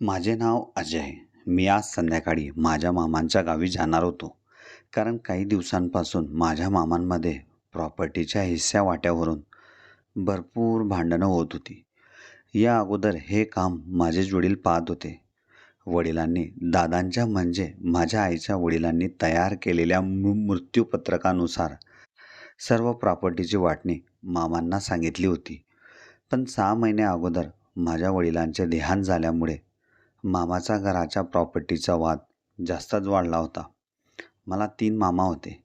माझे नाव अजय. मी आज संध्याकाळी माझ्या मामांच्या गावी जाणार होतो. कारण काही दिवसांपासून माझ्या मामांमध्ये प्रॉपर्टीच्या हिस्स्या वाट्यावरून भरपूर भांडणं होत होती. या अगोदर हे काम माझेच वडील पाहत होते. वडिलांनी दादांच्या म्हणजे माझ्या आईच्या वडिलांनी तयार केलेल्या मृत्यूपत्रकानुसार सर्व प्रॉपर्टीची वाटणी मामांना सांगितली होती. पण सहा महिने अगोदर माझ्या वडिलांचे देहांत झाल्यामुळे मामाचा घराच्या प्रॉपर्टीचा वाद जास्तच वाढला होता. मला तीन मामा होते.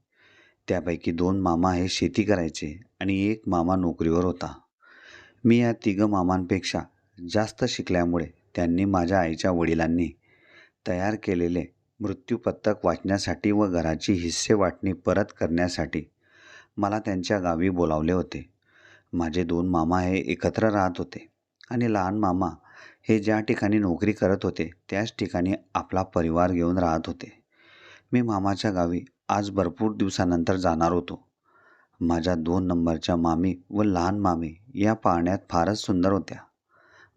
त्यापैकी दोन मामा हे शेती करायचे आणि एक मामा नोकरीवर होता. मी या तिघं मामांपेक्षा जास्त शिकल्यामुळे त्यांनी माझ्या आईच्या वडिलांनी तयार केलेले मृत्यूपत्रक वाचण्यासाठी व घराची हिस्से वाटणी परत करण्यासाठी मला त्यांच्या गावी बोलावले होते. माझे दोन मामा हे एकत्र राहत होते आणि लहान मामा हे ज्या ठिकाणी नोकरी करत होते त्याच ठिकाणी आपला परिवार घेऊन राहत होते. मी मामाच्या गावी आज भरपूर दिवसानंतर जाणार होतो. माझ्या दोन नंबरच्या मामी व लहान मामी या पाहण्यात फारच सुंदर होत्या.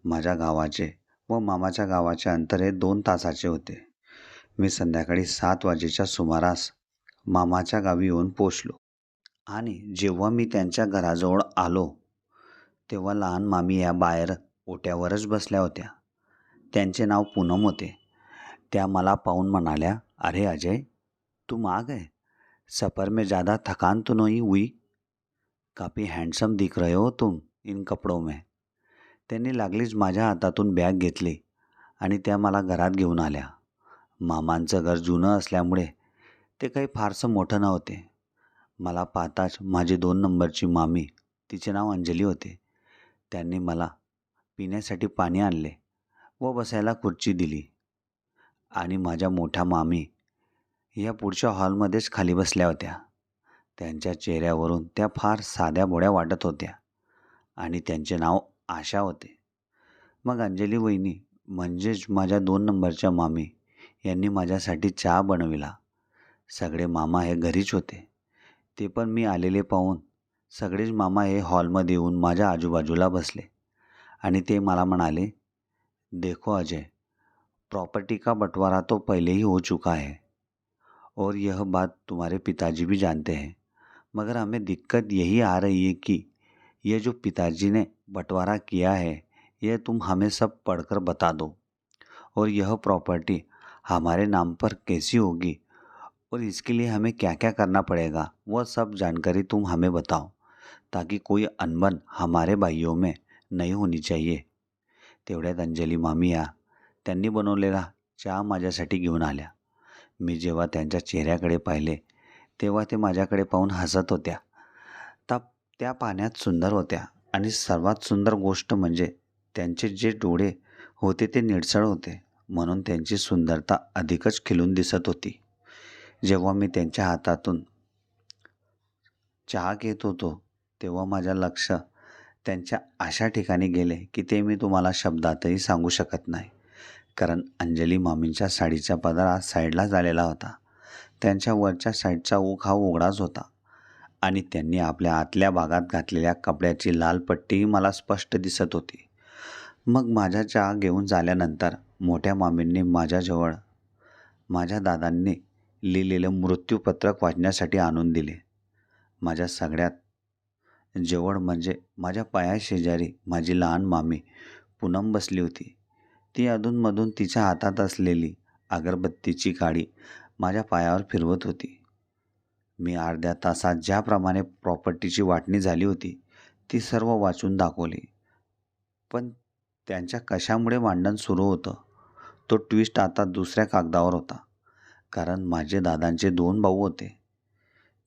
माझ्या गावाचे व मामाच्या गावाचे अंतर हे दोन तासाचे होते. मी संध्याकाळी सात वाजेच्या सुमारास मामाच्या गावी येऊन पोचलो. आणि जेव्हा मी त्यांच्या घराजवळ आलो तेव्हा लहान मामी या बाहेर ओट्यावरच बसल्या होत्या. त्यांचे नाव पूनम होते. त्या मला पाहून म्हणाल्या अरे अजय तू माग आहे. सफ़र में ज़्यादा थकान तो नहीं हुई. काफ़ी हँडसम दिख रहे हो तुम इन कपडों में. त्यांनी लागलीच माझ्या हातातून बॅग घेतली आणि त्या मला घरात घेऊन आल्या. मामांचं घर जुनं असल्यामुळे ते काही फारसं मोठं नव्हते. मला पाहताच माझी दोन नंबरची मामी तिचे नाव अंजली होते. त्यांनी मला पिण्यासाठी पाणी आणले व बसायला खुर्ची दिली. आणि माझ्या मोठ्या मामी या पुढच्या हॉलमध्येच खाली बसल्या होत्या. त्यांच्या चेहऱ्यावरून त्या फार साध्या बोड्या वाटत होत्या आणि त्यांचे नाव आशा होते. मग अंजली वहिनी म्हणजेच माझ्या दोन नंबरच्या मामी यांनी माझ्यासाठी चहा बनविला. सगळे मामा हे घरीच होते. ते पण मी आलेले पाहून सगळेच मामा हे हॉलमध्ये येऊन माझ्या आजूबाजूला बसले. आणि ते मला म्हणाले, देखो अजय प्रॉपर्टी का बंटवारा तो पहले ही हो चुका है और यह बात तुम्हारे पिताजी भी जानते हैं। मगर हमें दिक्कत यही आ रही है कि यह जो पिताजी ने बंटवारा किया है यह तुम हमें सब पढ़कर बता दो और यह प्रॉपर्टी हमारे नाम पर कैसी होगी और इसके लिए हमें क्या क्या करना पड़ेगा वह सब जानकारी तुम हमें बताओ, ताकि कोई अनबन हमारे भाइयों में नाही होनी चाहिए. तेवढ्यात अंजली मामिया त्यांनी बनवलेला चहा माझ्यासाठी घेऊन आल्या. मी जेव्हा त्यांच्या चेहऱ्याकडे पाहिले तेव्हा ते माझ्याकडे पाहून हसत होत्या. ता त्या पाण्यात सुंदर होत्या आणि सर्वात सुंदर गोष्ट म्हणजे त्यांचे जे डोळे होते ते निळसळ होते म्हणून त्यांची सुंदरता अधिकच खिलून दिसत होती. जेव्हा मी त्यांच्या हातातून चहा घेत होतो तेव्हा माझं लक्ष त्यांच्या अशा ठिकाणी गेले की ते मी तुम्हाला शब्दातही सांगू शकत नाही. कारण अंजली मामींच्या साडीचा पदरा साईडला झालेला होता. त्यांच्या वरच्या साईडचा ऊख हा उघडाच होता. आणि त्यांनी आपल्या आतल्या भागात घातलेल्या कपड्याची लाल पट्टी मला स्पष्ट दिसत होती. मग माझ्या चहा घेऊन झाल्यानंतर मोठ्या मामींनी माझ्याजवळ माझ्या दादांनी लिहिलेलं मृत्यूपत्रक वाचण्यासाठी आणून दिले. माझ्या सगळ्यात जवळ म्हणजे माझ्या पायाशेजारी माझी लहान मामी पूनम बसली होती. ती अधूनमधून तिच्या हातात असलेली अगरबत्तीची काडी माझ्या पायावर फिरवत होती. मी अर्ध्या तासात ज्याप्रमाणे प्रॉपर्टीची वाटणी झाली होती ती सर्व वाचून दाखवली. पण त्यांच्या कशामुळे भांडण सुरू होतं तो ट्विस्ट आता दुसऱ्या कागदावर होता. कारण माझे दादांचे दोन भाऊ होते.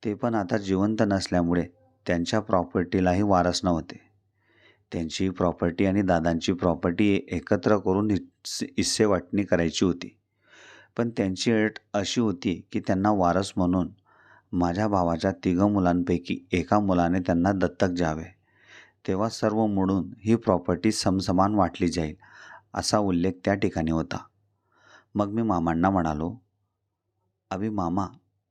ते पण आता जिवंत नसल्यामुळे त्यांच्या प्रॉपर्टीलाही वारस नव्हते. त्यांची प्रॉपर्टी आणि दादांची प्रॉपर्टी एकत्र करून हिस्से वाटणी करायची होती. पण त्यांची अट अशी होती की त्यांना वारस म्हणून माझ्या भावाच्या तिघं मुलांपैकी एका मुलाने त्यांना दत्तक द्यावे तेव्हा सर्व मोडून ही प्रॉपर्टी समसमान वाटली जाईल असा उल्लेख त्या ठिकाणी होता. मग मी मामांना म्हणालो अभी मामा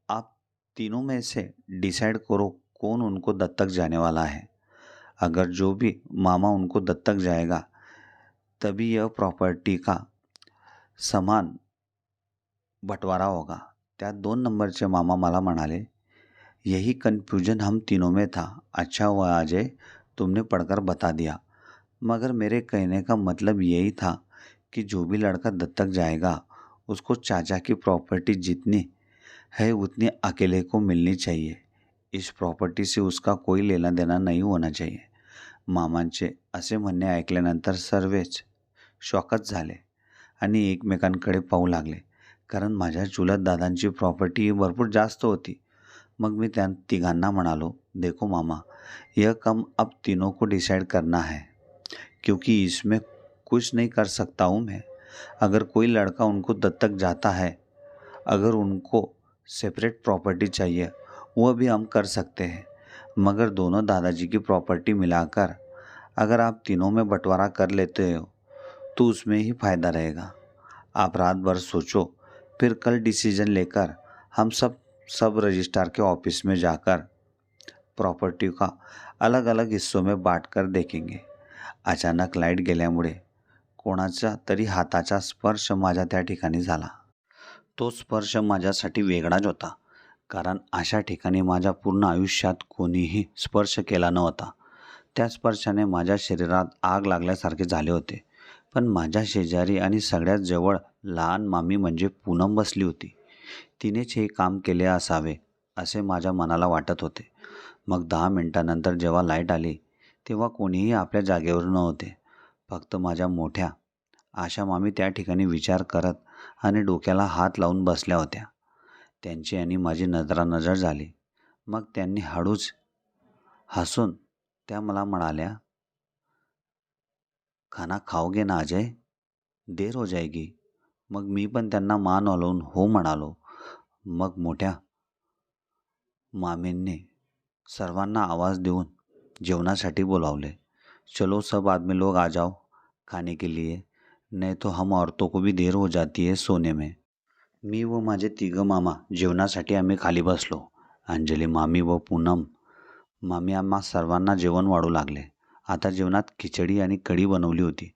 आप तीनों में से डिसाइड करो कौन उनको दत्तक जाने वाला है? अगर जो भी मामा उनको दत्तक जाएगा, तभी यह प्रॉपर्टी का समान बंटवारा होगा। त्यात दोन नंबरचे मामा मला म्हणाले यही कन्फ्यूज़न हम तीनों में था। अच्छा हुआ अजय, तुमने पढ़कर बता दिया। मगर मेरे कहने का मतलब यही था कि जो भी लड़का दत्तक जाएगा, उसको चाचा की प्रॉपर्टी जितनी है, उतनी अकेले को मिलनी चाहिए। इस प्रॉपर्टी से उसका कोई लेना देना नहीं होना चाहिए। मामांचे असे म्हणणे ऐकल्यानंतर सर्वच शॉकच झाले आणि एकमेकांकडे पाहू लागले, कारण माझ्या चुलत दादांची प्रॉपर्टी भरपूर जास्त होती. मग मी त्या तिघांना म्हणालो, देखो मामा, यह कम अब तीनों को डिसाइड करना है, क्योंकि इसमें कुछ नहीं कर सकता हूँ मैं। अगर कोई लड़का उनको दत्तक जाता है, अगर उनको सेपरेट प्रॉपर्टी चाहिए वह भी हम कर सकते हैं। मगर दोनों दादाजी की प्रॉपर्टी मिलाकर अगर आप तीनों में बंटवारा कर लेते हो तो उसमें ही फ़ायदा रहेगा। आप रात भर सोचो, फिर कल डिसीज़न लेकर हम सब सब रजिस्ट्रार के ऑफ़िस में जाकर प्रॉपर्टी का अलग अलग हिस्सों में बांट कर देखेंगे। अचानक लाईट गेल्यामुळे कोणाचा तरी हाताचा स्पर्श माझ्या त्या ठिकाणी झाला। तो स्पर्श माझ्यासाठी वेगळाच होता। कारण अशा ठिकाणी माझ्या पूर्ण आयुष्यात कोणीही स्पर्श केला नव्हता. त्या स्पर्शाने माझ्या शरीरात आग लागल्यासारखे झाले होते. पण माझ्या शेजारी आणि सगळ्यात जवळ लहान मामी म्हणजे पूनम बसली होती. तिनेच हे काम केले असावे असे माझ्या मनाला वाटत होते. मग दहा मिनटानंतर जेव्हा लाइट आली तेव्हा कोणीही आपल्या जागेवर नव्हते. फक्त माझ्या मोठ्या आशा मामी त्या ठिकाणी विचार करत आणि डोक्याला हात लावून बसल्या होत्या. त्यांची आणि माझी नजरानजर झाली. मग त्यांनी हळूच हसून त्या मला म्हणाल्या खाना खाओगे ना अजय? देर हो जाएगी. मग मी पण त्यांना मान हलवून हो म्हणालो. मग मोठ्या मामींनी सर्वांना आवाज देऊन जेवणासाठी बोलावले. चलो सब आदमी लोग आ जाओ खाने के लिए नहीं तो हम औरतों को भी देर हो जाती है सोने में. मी व माझे तिघं मामा जेवणासाठी आम्ही खाली बसलो. अंजली मामी व पूनम. मामी आम्हा सर्वांना जेवण वाढू लागले. आता जेवणात खिचडी आणि कढी बनवली होती.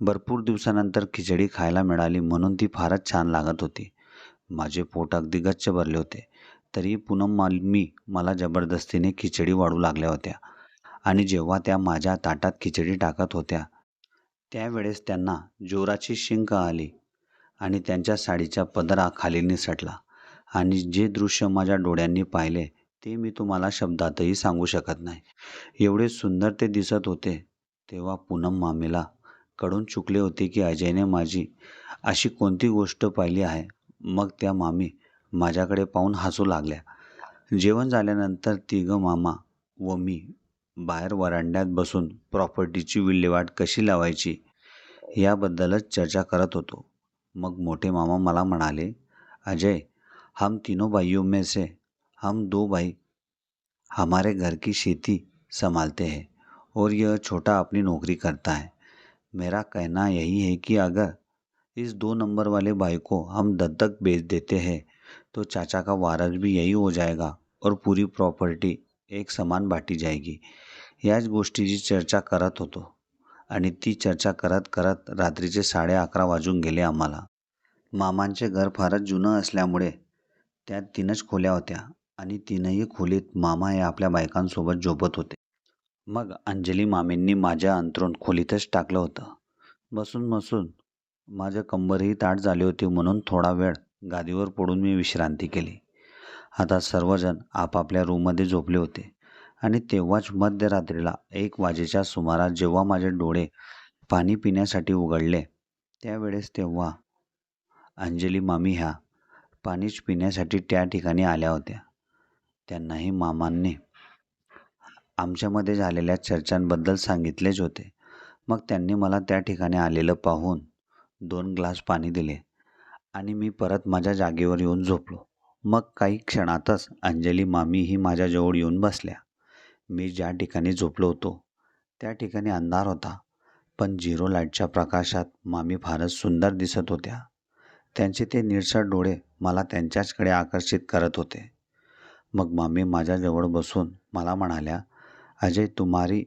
भरपूर दिवसानंतर खिचडी खायला मिळाली म्हणून ती फारच छान लागत होती. माझे पोट अगदी गच्च भरले होते. तरी पूनम मालमी मला जबरदस्तीने खिचडी वाढू लागल्या होत्या. आणि जेव्हा त्या माझ्या ताटात खिचडी टाकत होत्या त्यावेळेस त्यांना जोराची शिंक आली. आणि त्यांच्या साडीच्या पदरा खाली निसटला. आणि जे दृश्य माझ्या डोळ्यांनी पाहिले ते मी तुम्हाला शब्दातही सांगू शकत नाही. एवढे सुंदर ते दिसत होते तेव्हा पूनम मामीला कडून चुकले होते की अजयने माझी अशी कोणती गोष्ट पाहिली आहे. मग त्या मामी माझ्याकडे पाहून हसू लागल्या. जेवण झाल्यानंतर तिघं मामा व मी बाहेर वरांड्यात बसून प्रॉपर्टीची विल्हेवाट कशी लावायची याबद्दलच चर्चा करत होतो. मग मोठे मामा मला म्हणाले, अजय, हम तीनों भाइयों में से हम दो भाई हमारे घर की खेती संभालते हैं और यह छोटा अपनी नौकरी करता है। मेरा कहना यही है कि अगर इस दो नंबर वाले भाई को हम दत्तक बेच देते हैं तो चाचा का वारस भी यही हो जाएगा और पूरी प्रॉपर्टी एक समान बाटी जाएगी। याच गोष्टीची चर्चा करत होतो। आणि ती चर्चा करत करत रात्रीचे साडे अकरा वाजून गेले आम्हाला. मामांचे घर फारच जुनं असल्यामुळे त्यात तीनच खोल्या होत्या आणि तीनही खोलीत मामा हे आपल्या बायकांसोबत झोपत होते. मग अंजली मामींनी माझ्या अंतरून खोलीतच टाकलं होतं. बसून बसून माझं कंबरही ताट झाले होते म्हणून थोडा वेळ गादीवर पडून मी विश्रांती केली. आता सर्वजण आपापल्या रूममध्ये झोपले होते. आणि तेव्हाच मध्यरात्रीला एक वाजेच्या सुमारास जेव्हा माझे डोळे पाणी पिण्यासाठी उघडले त्यावेळेस तेव्हा अंजली मामी ह्या पाणीच पिण्यासाठी त्या ठिकाणी आल्या होत्या. त्यांनाही मामांनी आमच्यामध्ये झालेल्या चर्चांबद्दल सांगितलेच होते. मग त्यांनी मला त्या ठिकाणी आलेलं पाहून दोन ग्लास पाणी दिले आणि मी परत माझ्या जागेवर येऊन झोपलो. मग काही क्षणातच अंजली मामी ही माझ्याजवळ येऊन बसल्या. मी ज्या ठिकाणी झोपलो होतो त्या ठिकाणी अंधार होता. पण झिरो लाईटच्या प्रकाशात मामी फारच सुंदर दिसत होत्या. त्यांचे ते निळसर डोळे मला त्यांच्याचकडे आकर्षित करत होते. मग मामी माझ्याजवळ बसून मला म्हणाल्या अजय तुम्हारी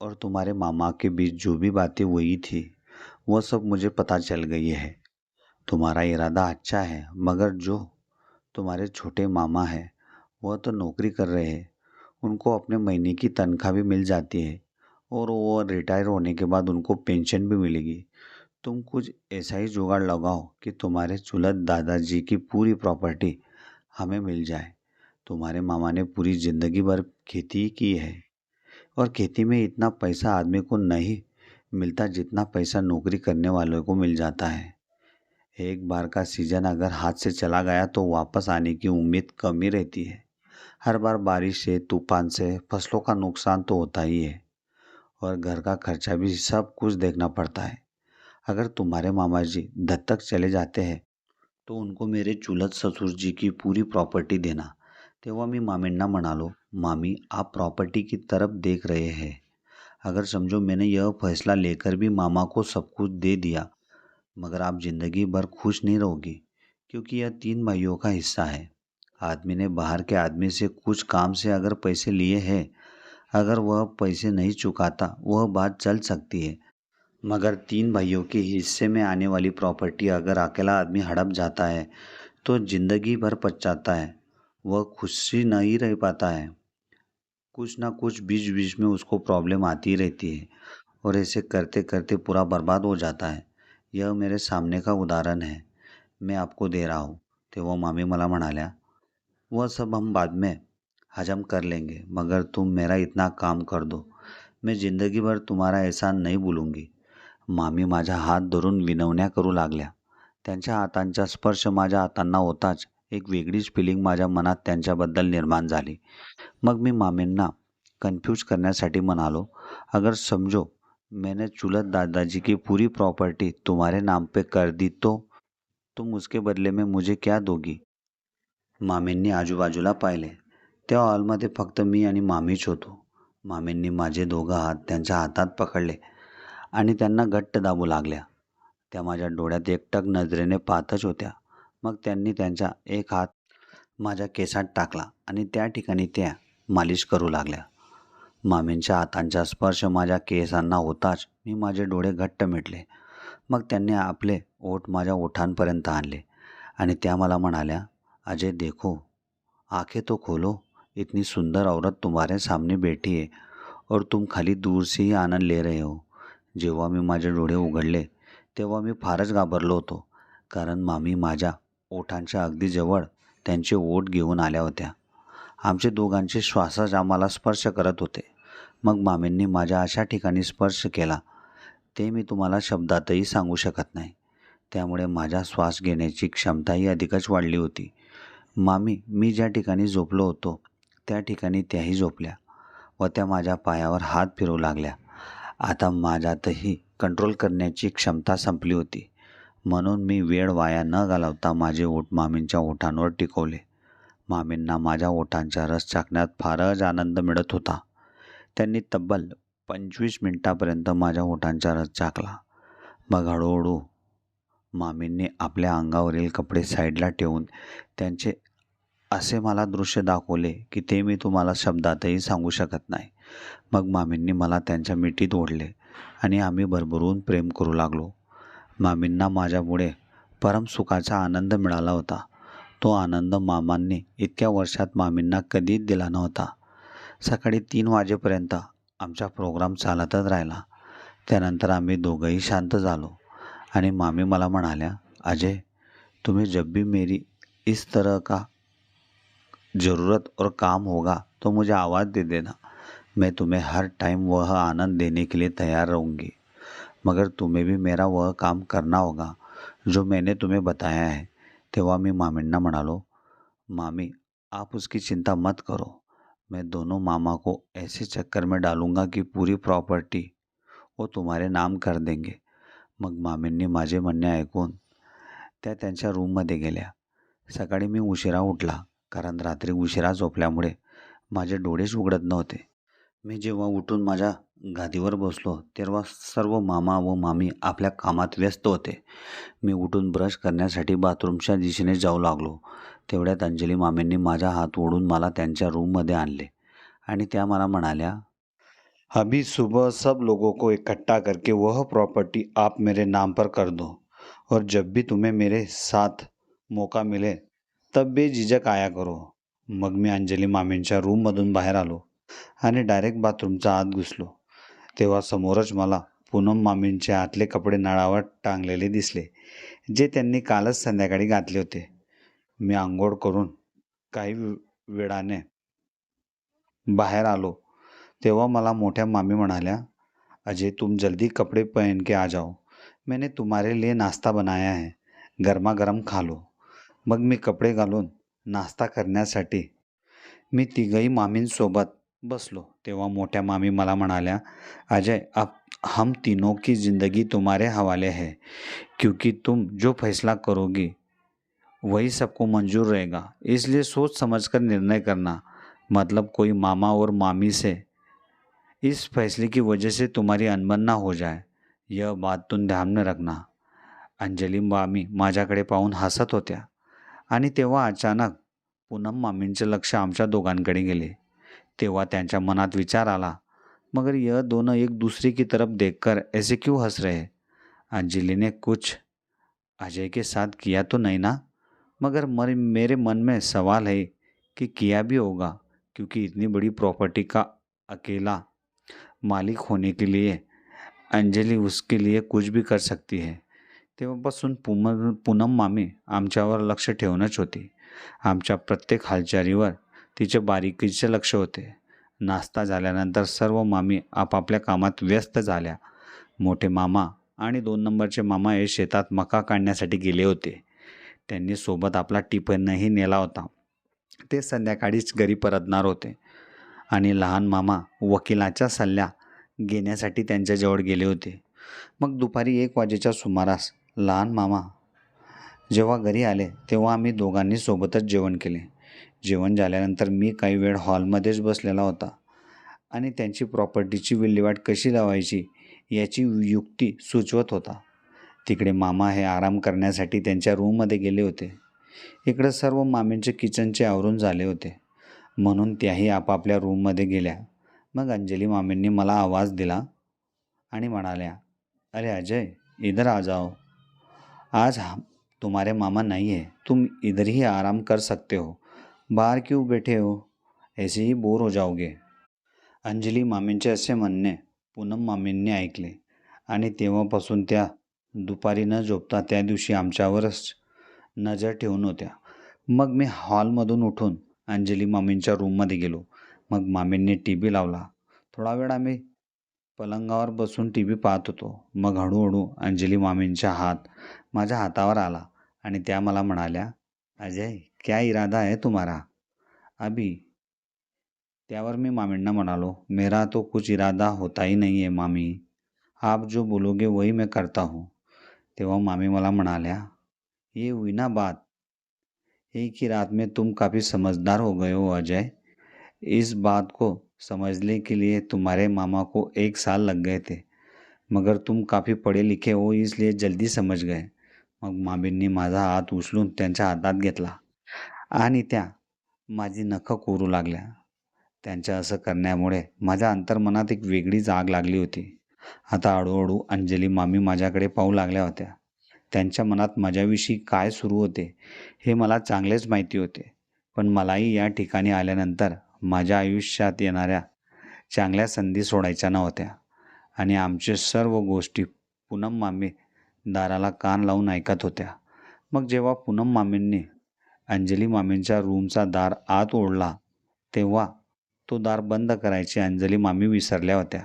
और तुम्हारे मामा के बीच जो भी बातें हुई थी वो सब मुझे पता चल गई है। तुम्हारा इरादा अच्छा है मगर जो तुम्हारे छोटे मामा हैं वह तो नौकरी कर रहे हैं। उनको अपने महीने की तनख्वाह भी मिल जाती है और वो रिटायर होने के बाद उनको पेंशन भी मिलेगी। तुम कुछ ऐसा ही जुगाड़ लगाओ कि तुम्हारे चुलत दादाजी की पूरी प्रॉपर्टी हमें मिल जाए। तुम्हारे मामा ने पूरी ज़िंदगी भर खेती की है और खेती में इतना पैसा आदमी को नहीं मिलता जितना पैसा नौकरी करने वालों को मिल जाता है। एक बार का सीज़न अगर हाथ से चला गया तो वापस आने की उम्मीद कम ही रहती है। हर बार बारिश से, तूफ़ान से फ़सलों का नुकसान तो होता ही है और घर का खर्चा भी सब कुछ देखना पड़ता है। अगर तुम्हारे मामा जी दत्तक चले जाते हैं तो उनको मेरे चुलत ससुर जी की पूरी प्रॉपर्टी देना। तेव्हा मी मामींना म्हणालो, मामी, आप प्रॉपर्टी की तरफ़ देख रहे हैं। अगर समझो मैंने यह फैसला लेकर भी मामा को सब कुछ दे दिया, मगर आप ज़िंदगी भर खुश नहीं रहोगी, क्योंकि यह तीन भाइयों का हिस्सा है। आदमी ने बाहर के आदमी से कुछ काम से अगर पैसे लिए हैं, अगर वह पैसे नहीं चुकाता, वह बात चल सकती है। मगर तीन भाइयों के हिस्से में आने वाली प्रॉपर्टी अगर अकेला आदमी हड़प जाता है तो ज़िंदगी भर पछताता है। वह खुशी नहीं रह पाता है। कुछ ना कुछ बीच बीच में उसको प्रॉब्लम आती रहती है और ऐसे करते करते पूरा बर्बाद हो जाता है। यह मेरे सामने का उदाहरण है। मैं आपको दे रहा हूँ। तो तेव्हा मामी मला म्हणाल्या वह सब हम बाद में हजम कर लेंगे, मगर तुम मेरा इतना काम कर दो। मैं ज़िंदगी भर तुम्हारा एहसान नहीं भूलूँगी। मामी माझा हात धरून विनवण्या करू लागल्या। त्यांच्या हातांचा स्पर्श माझ्या हातांना होताच. एक वेगळीच फिलिंग माझ्या मनात त्यांच्याबद्दल निर्माण झाली. मग मी मामींना कन्फ्यूज़ करण्यासाठी म्हणालो, अगर समझो मैंने चुलत दादाजी की पूरी प्रॉपर्टी तुम्हारे नाम पे कर दी तो तुम उसके बदले में मुझे क्या दोगी? मामींनी आजूबाजूला पाहिले. त्या हॉलमध्ये फक्त मी आणि मामीच होतो. मामींनी माझे दोघं हात त्यांच्या हातात पकडले आणि त्यांना घट्ट दाबू लागल्या. त्या माझ्या डोळ्यात एकटक नजरेने पाहतच होत्या. मग त्यांनी त्यांचा एक हात माझ्या केसात टाकला आणि त्या ठिकाणी त्या मालिश करू लागल्या. मामींच्या हातांचा स्पर्श माझ्या केसांना होताच मी माझे डोळे घट्ट मिटले. मग त्यांनी आपले ओठ माझ्या ओठांपर्यंत आणले आणि त्या मला म्हणाल्या अजय देखो। आंखें तो खोलो। इतनी सुंदर औरत तुम्हारे सामने बैठी है और तुम खाली दूर से ही आनंद ले रहे हो। जेव्हा मी माझे डोळे उघडले तेव्हा मी फारच घाबरलो होतो कारण मामी माझ्या ओठांच्या अगदी जवळ त्यांचे ओठ घेऊन आल्या होत्या. आमचे दोघांचे श्वासच आम्हाला स्पर्श करत होते. मग मामींनी माझ्या अशा ठिकाणी स्पर्श केला ते मी तुम्हाला शब्दातही सांगू शकत नाही. त्यामुळे माझ्या श्वास घेण्याची क्षमताही अधिकच वाढली होती. मामी मी ज्या ठिकाणी झोपलो होतो त्या ठिकाणी त्याही झोपल्या व त्या माझ्या पायावर हात फिरू लागल्या. आता माझ्यातही कंट्रोल करण्याची क्षमता संपली होती. म्हणून मी वेळ वाया न घालवता माझे ओठ मामींच्या ओठांवर टिकवले. मामींना माझ्या ओठांचा रस चाकण्यात फारच आनंद मिळत होता. त्यांनी तब्बल पंचवीस मिनटापर्यंत माझ्या ओठांचा रस चाकला मग हळूहळू मामींनी आपल्या अंगावरील कपडे साईडला ठेवून त्यांचे असे मला दृश्य दाखवले की ते मी तुम्हाला शब्दातही सांगू शकत नाही. मग मामींनी मला त्यांच्या मिठीत ओढले आणि आम्ही भरभरून प्रेम करू लागलो. मामींना माझ्यामुळे परमसुखाचा आनंद मिळाला होता. तो आनंद मामांनी इतक्या वर्षात मामींना कधीच दिला नव्हता. सकाळी तीन वाजेपर्यंत आमचा प्रोग्राम चालतच राहिला. त्यानंतर आम्ही दोघंही शांत झालो आणि मामी मला म्हणाल्या अजय तुम्ही जब भी मेरी इस तरह का ज़रूरत और काम होगा तो मुझे आवाज़ दे देना। मैं तुम्हें हर टाइम वह आनंद देने के लिए तैयार रहूँगी। मगर तुम्हें भी मेरा वह काम करना होगा, जो मैंने तुम्हें बताया है। तेव्हा मी मामींना म्हणालो मामी, आप उसकी चिंता मत करो। मैं दोनों मामा को ऐसे चक्कर में डालूँगा कि पूरी प्रॉपर्टी वो तुम्हारे नाम कर देंगे। मग मामींनी माझे म्हणणे ऐकून त्या त्यांच्या रूममध्ये गेल्या। सकाळी मी उशिरा उठला. कारण रात्री उशिरा झोपल्यामुळे माझे डोळेच उघडत नव्हते. मी जेव्हा उठून माझ्या गादीवर बसलो तेव्हा सर्व मामा व मामी आपल्या कामात व्यस्त होते. मी उठून ब्रश करण्यासाठी बाथरूमच्या दिशेने जाऊ लागलो. तेवढ्यात अंजली मामींनी माझा हात ओढून मला त्यांच्या रूममध्ये आणले आणि त्या मला म्हणाल्या अभी सुबह सब लोगों को इकट्ठा करके वह प्रॉपर्टी आप मेरे नाम पर कर दो और जब भी तुम्हें मेरे साथ मौका मिले तब्बे जिजा आया करो. मग मी अंजली मामींच्या रूममधून बाहेर आलो आणि डायरेक्ट बाथरूमच्या आत घुसलो. तेव्हा समोरच मला पूनम मामींचे आतले कपडे नळावर टांगलेले दिसले जे त्यांनी कालच संध्याकाळी घातले होते. मी आंघोळ करून काही वेळाने बाहेर आलो. तेव्हा मला मोठ्या मामी म्हणाल्या अजय तुम जल्दी कपड़े पहन के आ जाओ. मैंने तुम्हारे लिए नाश्ता बनाया है. गरमागरम खा लो. मग मी कपडे घालून नाश्ता करण्यासाठी मी तिघही मामींसोबत बसलो. तेव्हा मोठ्या मामी मला म्हणाल्या, अजय अब हम तीनों की ज़िंदगी तुम्हारे हवाले है. क्योंकि तुम जो फैसला करोगी, वही सबको मंजूर रहेगा. इसलिए सोच समझकर निर्णय करना। मतलब कोई मामा और मामी से इस फैसले की वजह से तुम्हारी अनबन ना हो जाए। यह बात तुम ध्यान में रखना। अंजली मामी माझ्याकडे पाहून हसत होत्या. आणि तेव्हा अचानक पूनम मामींचे लक्ष आमच्या दोघांकडे गेले. तेव्हा त्यांच्या मनात विचार आला, मगर यह दोनों एक दूसरे की तरफ़ देखकर ऐसे क्यों हंस रहे? अंजलि ने कुछ अजय के साथ किया तो नहीं ना? मगर मर, मेरे मन में सवाल है कि किया भी होगा, क्योंकि इतनी बड़ी प्रॉपर्टी का अकेला मालिक होने के लिए अंजलि उसके लिए कुछ भी कर सकती है। तेव्हापासून पुम पूनम मामी आमच्यावर लक्ष ठेवूनच होती. आमच्या प्रत्येक हालचालीवर तिचे बारीकीचे लक्ष होते. नाश्ता झाल्यानंतर सर्व मामी आपापल्या कामात व्यस्त झाल्या. मोठे मामा आणि दोन नंबरचे मामा हे शेतात मका काढण्यासाठी गेले होते. त्यांनी सोबत आपला टिफिनही नेला होता. ते संध्याकाळीच घरी परतणार होते. आणि लहान मामा वकिलाच्या सल्ल्या घेण्यासाठी त्यांच्याजवळ गेले होते. मग दुपारी एक वाजेच्या सुमारास लहान मामा जेव्हा घरी आले तेव्हा आम्ही दोघांनी सोबतच जेवण केले. जेवण झाल्यानंतर मी काही वेळ हॉलमध्येच बसलेला होता आणि त्यांची प्रॉपर्टीची विल्हेवाट कशी लावायची याची युक्ती सुचवत होता. तिकडे मामा हे आराम करण्यासाठी त्यांच्या रूममध्ये गेले होते. इकडं सर्व मामींचे किचनचे आवरून झाले होते. म्हणून त्याही आपापल्या रूममध्ये गेल्या. मग अंजली मामींनी मला आवाज दिला आणि म्हणाल्या अरे अजय इधर आ जाओ. आज हम तुम्हारे मामा नहीं है। तुम इधर ही आराम कर सकते हो। बाहर क्यों बैठे हो? ऐसे ही बोर हो जाओगे। अंजली मामींचे असे म्हणणे पूनम मामींनी ऐकले आणि तेव्हापासून त्या दुपारी न झोपता त्या दिवशी आमच्यावरच नजर ठेवून होत्या. मग मी हॉलमधून उठून अंजली मामींच्या रूममध्ये गेलो. मग मामींनी टी व्ही लावला. थोडा वेळ आम्ही पलंगावर बसून टी व्ही पाहत होतो. मग हळूहळू अंजली मामींच्या हात माझ्या हातावर आला आणि त्या मला म्हणाल्या, अजय, क्या इरादा है तुम्हारा? अभी त्यावर मी मामींना म्हणालो, मेरा तो कुछ इरादा होता ही नहीं है मामी. आप जो बोलोगे वही मैं करता हूँ. तेव्हा मामी मला म्हणाल्या, ये हुई ना बात. एक ही रात में तुम काफ़ी समझदार हो गए हो अजय. इस बात को समझने के लिए तुम्हारे मामा को एक साल लग गए थे, मगर तुम काफ़ी पढ़े लिखे हो इसलिए जल्दी समझ गए। मग मामींनी माझा हात उचलून त्यांच्या हातात घेतला. आणि त्या माझी नखं कोरू लागल्या. त्यांच्या असं करण्यामुळे माझ्या अंतर्मनात एक वेगळीच आग लागली होती. आता हळूहळू अंजली मामी माझ्याकडे पाहू लागल्या होत्या. त्यांच्या मनात माझ्याविषयी काय सुरू होते हे मला चांगलेच माहिती होते. पण मलाही या ठिकाणी आल्यानंतर माझ्या आयुष्यात येणाऱ्या चांगल्या संधी सोडायच्या नव्हत्या. आणि आमचे सर्व गोष्टी पूनम मामी दाराला कान लावून ऐकत होत्या. मग जेव्हा पूनम मामींनी अंजली मामींच्या रूमचा दार आत ओढला तेव्हा तो दार बंद करायची अंजली मामी विसरल्या होत्या.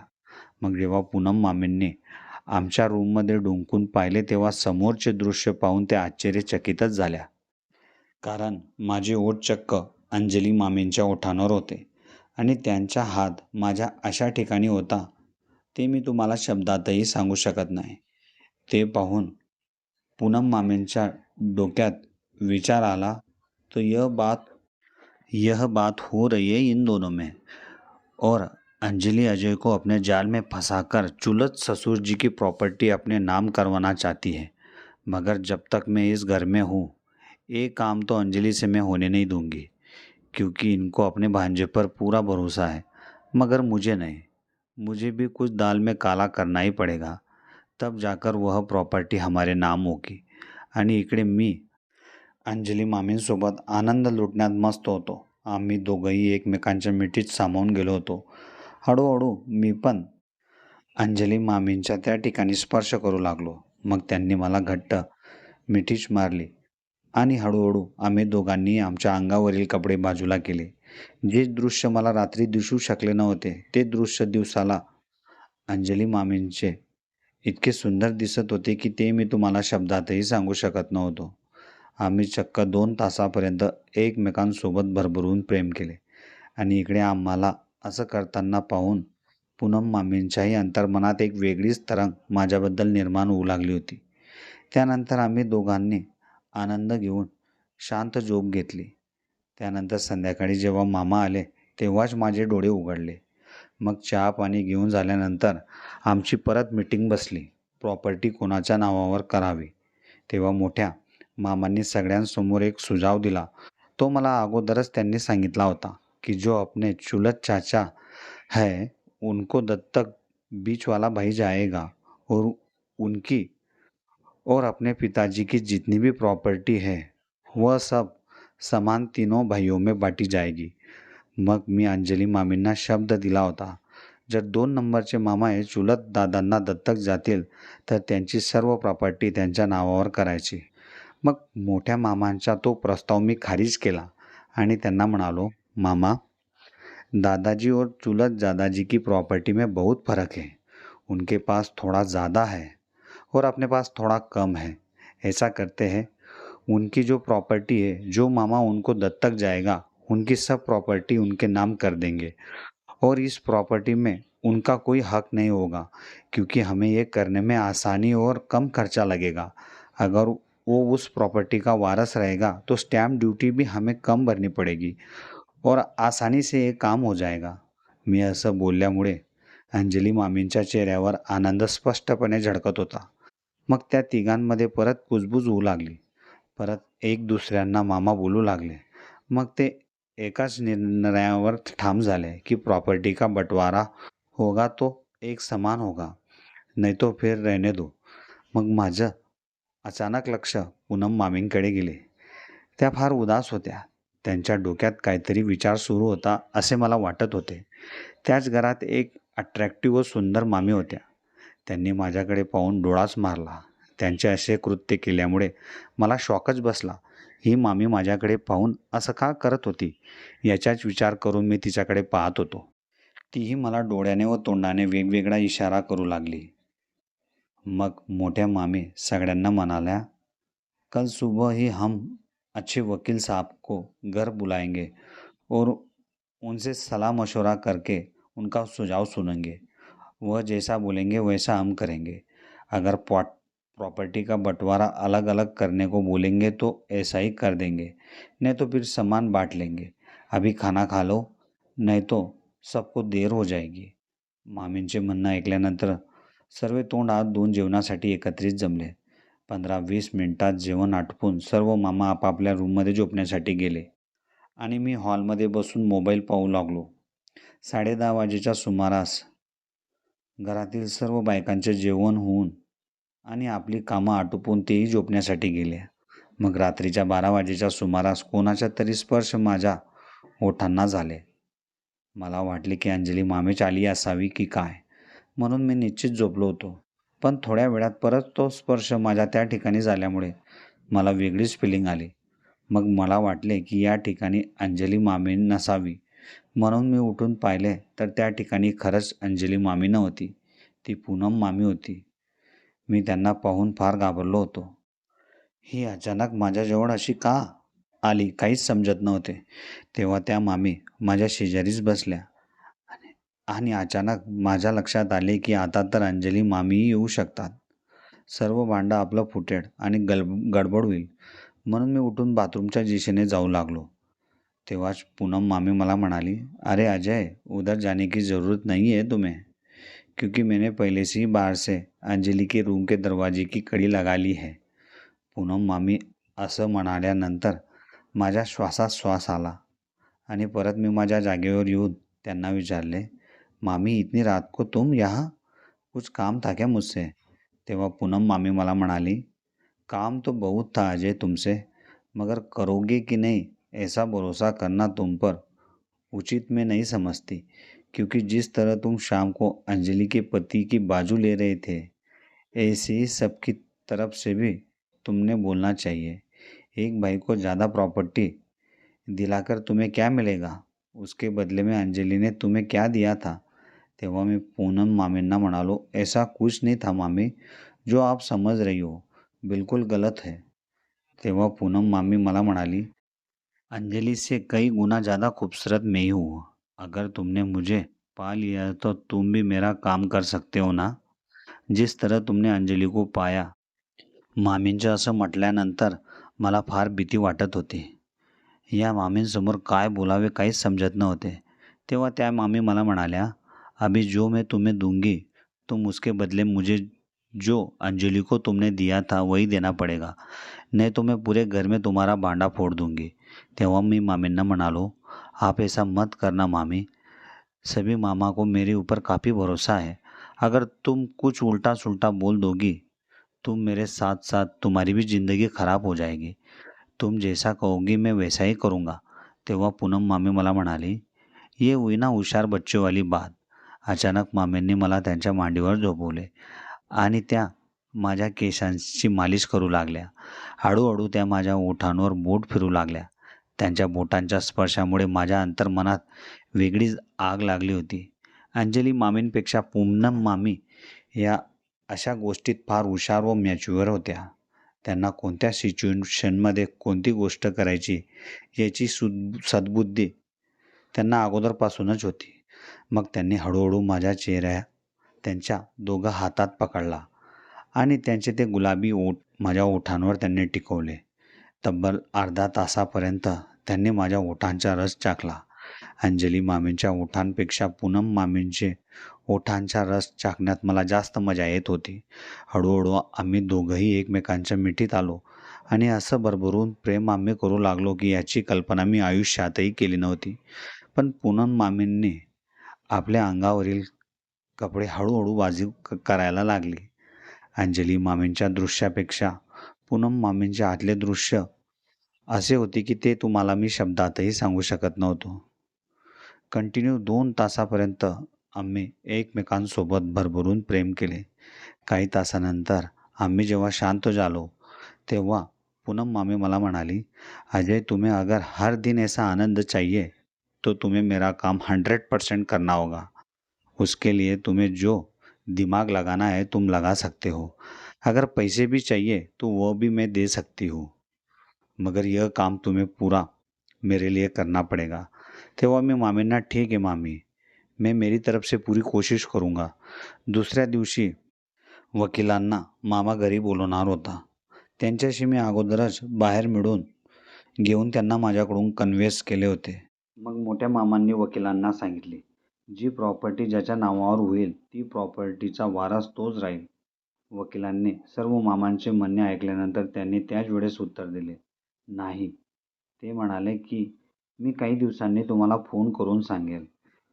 मग जेव्हा पूनम मामींनी आमच्या रूममध्ये डुंकून पाहिले तेव्हा समोरचे दृश्य पाहून त्या आश्चर्यचकितच झाल्या. कारण माझे ओठ चक्क अंजली मामींच्या ओठांवर होते आणि त्यांचा हात माझ्या अशा ठिकाणी होता ते मी तुम्हाला शब्दातही सांगू शकत नाही. ते पाहून पूनम मामींच्या डोक्यात विचार आला तो यह बात यह बात हो रही है इन दोनों में. और अंजलि अजय को अपने जाल में फंसाकर चुलत ससुर जी की प्रॉपर्टी अपने नाम करवाना चाहती है। मगर जब तक मैं इस घर में हूँ, ये काम तो अंजलि से मैं होने नहीं दूँगी, क्योंकि इनको अपने भांजे पर पूरा भरोसा है। मगर मुझे नहीं, मुझे भी कुछ दाल में काला करना ही पड़ेगा। तब जाकर वह प्रॉपर्टी हमारे नाम होगी। आणि इकडे मी अंजली मामींसोबत आनंद लुटण्यात मस्त होतो. आम्ही दोघंही एकमेकांच्या मिठीत सामावून गेलो होतो. हळूहळू मी पण अंजली मामींच्या त्या ठिकाणी स्पर्श करू लागलो. मग त्यांनी मला घट्ट मिठीच मारली आणि हळूहळू आम्ही दोघांनी आमच्या अंगावरील कपडे बाजूला केले. जे दृश्य मला रात्री दिसू शकले नव्हते ते दृश्य दिवसाला अंजली मामींचे इतके सुंदर दिसत होते की ते मी तुम्हाला शब्दातही सांगू शकत नव्हतो. आम्ही चक्क दोन तासापर्यंत एकमेकांसोबत भरभरून प्रेम केले. आणि इकडे आम्हाला असं करताना पाहून पूनम मामींच्याही अंतर्मनात एक वेगळीच तरंग माझ्याबद्दल निर्माण होऊ लागली होती. त्यानंतर आम्ही दोघांनी आनंद घेऊन शांत झोप घेतली. त्यानंतर संध्याकाळी जेव्हा मामा आले तेव्हाच माझे डोळे उघडले. मग चहा पाणी घेऊन झाल्यानंतर आमची परत मिटिंग बसली. प्रॉपर्टी कोणाच्या नावावर करावी? तेव्हा मोठ्या मामांनी सगळ्यांसमोर एक सुझाव दिला. तो मला अगोदरच त्यांनी सांगितला होता कि जो अपने चुलत चाचा है उनको दत्तक बीच वाला भाई जाएगा और उनकी और अपने पिताजी की जितनी भी प्रॉपर्टी है वह सब समान तीनों भाइयों में बांटी जाएगी। मग मी अंजली मामींना शब्द दिला होता. जर दोन नंबरचे मामा हे चुलत दादांना दत्तक जातील तर त्यांची सर्व प्रॉपर्टी त्यांच्या नावावर करायची. मग मोठ्या मामांचा तो प्रस्ताव मी खारिज केला आणि त्यांना म्हणालो मामा दादाजी और चुलत दादाजी की प्रॉपर्टी में बहुत फ़र्क है. उनके पास थोड़ा ज़्यादा है और अपने पास थोड़ा कम है. ऐसा करते हैं उनकी जो प्रॉपर्टी है जो मामा उनको दत्तक जाएगा उनकी सब प्रॉपर्टी उनके नाम कर देंगे। और इस प्रॉपर्टी में उनका कोई हक नहीं होगा, क्योंकि हमें ये करने में आसानी और कम खर्चा लगेगा। अगर वो उस प्रॉपर्टी का वारस रहेगा तो स्टैम्प ड्यूटी भी हमें कम भरनी पडेगी और आसानी से ये काम हो जाएगा। मी असं बोलल्यामुळे अंजली मामींच्या चेहऱ्यावर आनंद स्पष्टपणे झळकत होता। मग त्या तिघांमध्ये परत कुजबूज होऊ लागली. परत एक दुसऱ्यांना मामा बोलू लागले. मग ते एकाच निर्णयावर ठाम झाले की प्रॉपर्टी का बंटवारा होगा तो एक समान होगा नाही तो फिर रहने दो. मग माझं अचानक लक्ष पूनम मामींकडे गेले. त्या फार उदास होत्या. त्यांच्या डोक्यात काहीतरी विचार सुरू होता असे मला वाटत होते. त्याच घरात एक अट्रॅक्टिव्ह व सुंदर मामी होत्या. त्यांनी माझ्याकडे पाहून डोळाच मारला. त्यांचे असे कृत्य केल्यामुळे मला शॉकच बसला. ही मामी माझ्याकडे पाहून असं का करत होती? याचाच विचार करून मी तिच्याकडे पाहत होतो. तीही मला डोळ्याने व तोंडाने वेगवेगळा इशारा करू लागली. मग मोठ्या मामी सगळ्यांना म्हणाल्या कल सुबह ही हम अच्छे वकील साहब को घर बुलाएंगे और उनसे सलाह मशवरा करके उनका सुझाव सुनेंगे। वह जैसा बोलेंगे वैसा हम करेंगे। अगर पॉट प्रॉपर्टी का बंटवारा अलग अलग करने को बोलेंगे तो ऐसा ही कर देंगे नहीं तो फिर सामान बांट लेंगे। अभी खाना खा लो नहीं तो सबको देर हो जाएगी। मामींचे म्हणणं ऐकल्यानंतर सर्व तोंड आत दोन जेवणासाठी एकत्रित जमले. पंधरा वीस मिनिटात जेवण आटपून सर्व मामा आपापल्या रूममध्ये झोपण्यासाठी गेले आणि मी हॉलमध्ये बसून मोबाईल पाहू लागलो. साडेदहा वाजेच्या सुमारास घरातील सर्व बायकांचे जेवण होऊन आणि आपली कामं आटोपून तेही झोपण्यासाठी गेले. मग रात्रीच्या बारा वाजेच्या सुमारास कोणाच्या तरी स्पर्श माझ्या ओठांना झाले. मला वाटले की अंजली मामेच आली असावी की काय? म्हणून मी निश्चित झोपलो होतो. पण थोड्या वेळात परत तो स्पर्श माझ्या त्या ठिकाणी झाल्यामुळे मला वेगळीच फिलिंग आली. मग मला वाटले की या ठिकाणी अंजली मामी नसावी. म्हणून मी उठून पाहिले तर त्या ठिकाणी खरंच अंजली मामी नव्हती. ती पूनम मामी होती. मी त्यांना पाहून फार घाबरलो होतो. ही अचानक माझ्याजवळ अशी का आली काहीच समजत नव्हते. तेव्हा त्या मामी माझ्या शेजारीच बसल्या. आणि अचानक माझ्या लक्षात आले की आता तर अंजली मामीही येऊ शकतात. सर्व भांडं आपलं फुटेड आणि गल गडबड होईल. म्हणून मी उठून बाथरूमच्या दिशेने जाऊ लागलो. तेव्हाच पूनम मामी मला म्हणाली अरे अजय उधर जाने की ज़रूरत नाही आहे तुम्ही. क्योंकि मैंने पहले से ही बाहर से अंजली के रूम के दरवाजे की कड़ी लगा ली है। पूनम मामी असं म्हणाल्यानंतर माझ्या श्वासात श्वास आला आणि परत मी माझ्या जागेवर येऊन त्यांना विचारले मामी इतनी रात को तुम यहाँ? कुछ काम था क्या मुझसे? तेव्हा पूनम मामी मला म्हणाली काम तो बहुत था अजय तुमसे मगर करोगे की नहीं ऐसा भरोसा करना तुम पर उचित मैं नहीं समझती। क्योंकि जिस तरह तुम शाम को अंजलि के पति की बाजू ले रहे थे, ऐसे ही सबकी तरफ़ से भी तुमने बोलना चाहिए। एक भाई को ज़्यादा प्रॉपर्टी दिलाकर तुम्हें क्या मिलेगा? उसके बदले में अंजलि ने तुम्हें क्या दिया था? तेव्हा मी पूनम मामींना म्हणालो, ऐसा कुछ नहीं था मामी, जो आप समझ रही हो, बिल्कुल गलत है. तेव्हा पूनम मामी मला म्हणाली, अंजलि से कई गुना ज़्यादा खूबसूरत मैं ही हूँ अगर तुमने मुझे पा लिया तो तुम भी मेरा काम कर सकते हो ना? जिस तरह तुमने अंजली को पाया। मामींचं असं म्हटल्यानंतर मला फार भीती वाटत होती. या मामींसमोर काय बोलावे काहीच समजत नव्हते. तेव्हा त्या मामी मला म्हणाल्या, अभी, जो मैं तुम्हें दूँगी, तुम उसके बदले मुझे जो अंजलि को तुमने दिया था, वही देना पड़ेगा। नहीं तो मैं पूरे घर में तुम्हारा भांडा फोड़ दूँगी। तेव्हा मी मामींना म्हणालो आप ऐसा मत करना मामी। सभी मामा को मेरे ऊपर काफ़ी भरोसा है। अगर तुम कुछ उल्टा सुलटा बोल दोगी तुम मेरे साथ साथ तुम्हारी भी ज़िंदगी खराब हो जाएगी। तुम जैसा कहोगी मैं वैसा ही करूँगा। तेव्हा पूनम मामी मला म्हणाली ये हुई ना हुशार बच्चोवाली बात. अचानक मामींनी मला त्यांच्या मांडीवर झोपवले आणि त्या माझ्या केसांची मालिश करू लागल्या. हळूहळू त्या माझ्या ओठांवर बोट फिरू लागल्या. त्यांच्या बोटांच्या स्पर्शामुळे माझ्या अंतर्मनात वेगळीच आग लागली होती. अंजली मामींपेक्षा पूनम मामी या अशा गोष्टीत फार हुशार व मॅच्युअर होत्या. त्यांना कोणत्या सिच्युएशनमध्ये कोणती गोष्ट करायची याची सुद सद्बुद्धी त्यांना अगोदरपासूनच होती. मग त्यांनी हळूहळू माझ्या चेहऱ्या त्यांच्या दोघं हातात पकडला आणि त्यांचे ते गुलाबी ओठ माझ्या ओठांवर त्यांनी टिकवले. तब्बल अर्धा तासापर्यंत त्यांनी माझ्या ओठांचा रस चाखला. अंजली मामींच्या ओठांपेक्षा पूनम मामींचे ओठांचा रस चाकण्यात मला जास्त मजा येत होती. हळूहळू आम्ही दोघंही एकमेकांच्या मिठीत आलो आणि असं भरभरून प्रेम आम्ही करू लागलो की याची कल्पना मी आयुष्यातही केली नव्हती. पण पूनम मामींनी आपल्या अंगावरील कपडे हळूहळू वाजीव करायला लागली. अंजली मामींच्या दृश्यापेक्षा पूनम मामींच्या आतले दृश्य असे होते की ते तुम्हाला मी शब्दातही सांगू शकत नव्हतो. कंटिन्यू दोन तासापर्यंत आम्ही एकमेकांसोबत भरभरून प्रेम केले. काही तासानंतर आम्ही जेव्हा शांत झालो तेव्हा पूनम मामी मला म्हणाली अजय तुम्हें अगर हर दिन ऐसा आनंद चाहिए तो तुम्हें मेरा काम हंड्रेड परसेंट करना होगा. उसके लिए तुम्हें जो दिमाग लगाना है तुम लगा सकते हो. अगर पैसे भी चाहिए तो वो भी मैं दे सकती हूँ. मगर यह काम तुम्हें पूरा मेरे लिए करना पड़ेगा। तेव्हा मी मामींना ठीक आहे मामी मैं मेरी तरफ से पूरी कोशिश करूंगा। दुसऱ्या दिवशी वकिलांना मामा घरी बोलवणार होता. त्यांच्याशी मी अगोदरच बाहेर मिळून घेऊन त्यांना माझ्याकडून कन्व्हेन्स केले होते. मग मोठ्या मामांनी वकिलांना सांगितले जी प्रॉपर्टी ज्याच्या नावावर होईल ती प्रॉपर्टीचा वारस तोच राहील. वकिलांनी सर्व मामांचे म्हणणे ऐकल्यानंतर त्यांनी त्याच वेळेस उत्तर दिले नाही. ते म्हणाले की मी काही दिवसांनी तुम्हाला फोन करून सांगेल.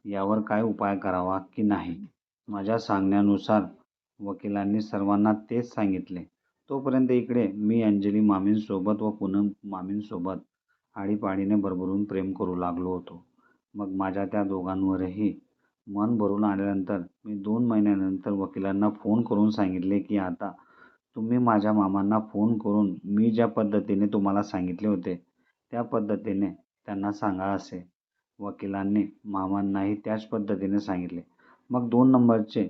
यावर काय उपाय करावा की नाही? माझ्या सांगण्यानुसार वकिलांनी सर्वांना तेच सांगितले. तोपर्यंत इकडे मी अंजली मामींसोबत व पूनम मामींसोबत आळीपाळीने भरभरून प्रेम करू लागलो होतो. मग माझ्या त्या दोघांवरही मन भरून आल्यानंतर मी दोन महिन्यानंतर वकिलांना फोन करून सांगितले की आता तुम्ही माझ्या मामांना फोन करून मी ज्या पद्धतीने तुम्हाला सांगितले होते त्या पद्धतीने त्यांना सांगा असे. वकिलांनी मामांनाही त्याच पद्धतीने सांगितले. मग दोन नंबरचे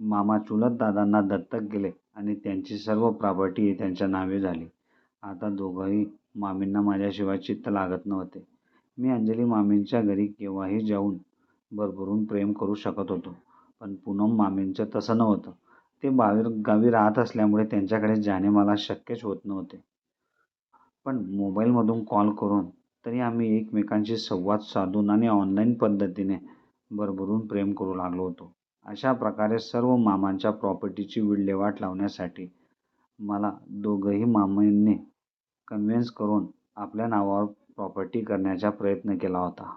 मामा चुलत दादांना दत्तक गेले आणि त्यांची सर्व प्रॉपर्टी त्यांच्या नावे झाली. आता दोघंही मामींना माझ्याशिवाय चित्त लागत नव्हते. मी अंजली मामींच्या घरी केव्हाही जाऊन भरभरून प्रेम करू शकत होतो पण पूनम मामींचं तसं नव्हतं. ते बाहेर गावी राहत असल्यामुळे त्यांच्याकडे जाणे मला शक्यच होत नव्हते. पण मोबाईलमधून कॉल करून तरी आम्ही एकमेकांशी संवाद साधून आणि ऑनलाईन पद्धतीने भरभरून प्रेम करू लागलो होतो. अशा प्रकारे सर्व मामांच्या प्रॉपर्टीची विल्हेवाट लावण्यासाठी मला दोघंही मामांनी कन्व्हिन्स करून आपल्या नावावर प्रॉपर्टी करण्याचा प्रयत्न केला होता.